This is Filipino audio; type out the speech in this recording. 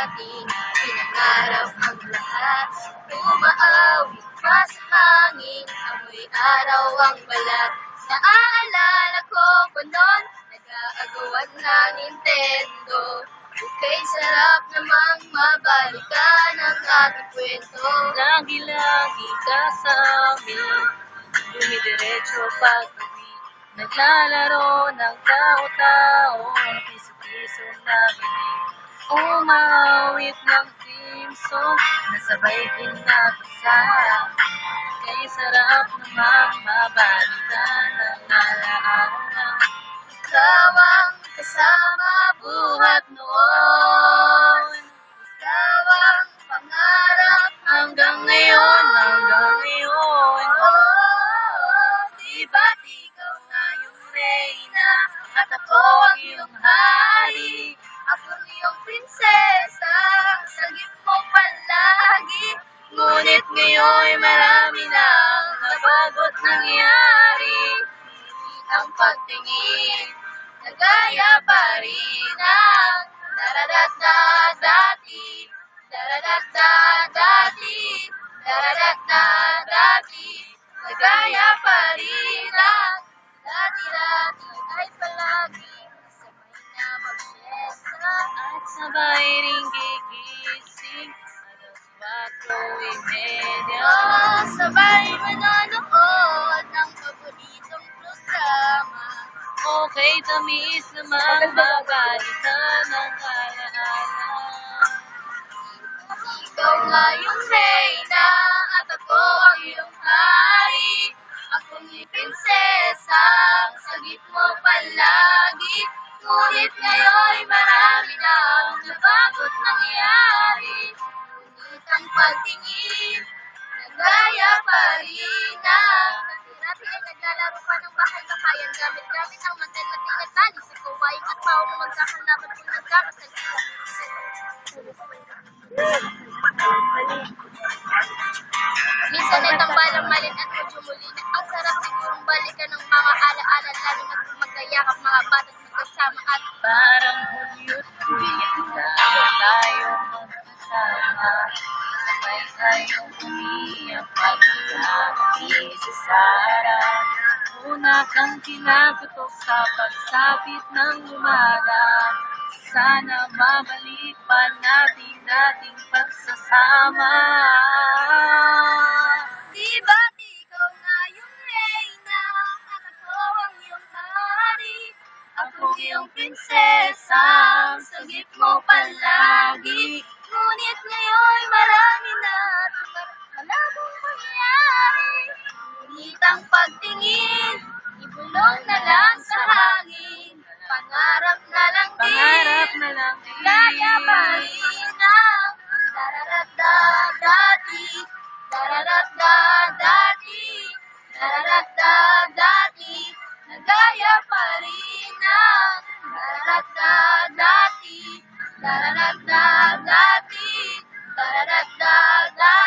dati na pinangarap ang lahat. Umaawit pa sa hangin, amoy araw ang balat. Naaalala ko pa noon, nag-aagawan na Nintendo. Okay, sarap namang mabalikan ang ating kwento. Lagi-lagi ka sa amin. Dumidiretso pag uwi Naglalaro ng tao-tao Piso-piso namin Umawit ng theme song Nasabay kinapasa Kay sarap namang mabalikan ang alaala Ikaw ang kasama buhat noon nangyari Ang pagtingin Nagaya pa rin ang Daradata dati Daradata dati Daradata dati. Nagaya pa rin ang Dati-dati ay palagi 4.30 Oh, sabay manonood ng paboritong programa Okay, tamis naman mabalitan ang alaala Ikaw nga yung reyna at ako ang iyong hari. Ako ni prinsesa, sagip mo palagi. Ngunit ngayon marami na ang nabagot nangyari pagtingin, nagaya pa rin ang Dati ay naglalaro pa ng bahay-bahayan Gamit-gamit ang mantel na tinatali sa kawain At paong magkakalaban kung nagkakasagita Minsan ay tambalang malin at medyo muli na ang sarap sigurong balikan ng mga alaala lalo na kung magkayakap mga bata't magkasama at Parang hulyot ulit Lalo tayo magkasama Sabay tayong umiyak Sara Una kang kinagutok sa pagsapit ng umaga Sana mabalik pa natin dating pagsasama. Di ba't ikaw na yung reyna? At ako ang iyong hari. Ako iyong prinsesa, ang pagtingin, ibulong na lang sa hangin Pangarap na lang din Pangarap na lang din. Kaya pa rin ang Dararadda dati Dararadda dati Dararadda dati Nagaya pa rin ang Dararadda dati Dararadda dati Dararadda dati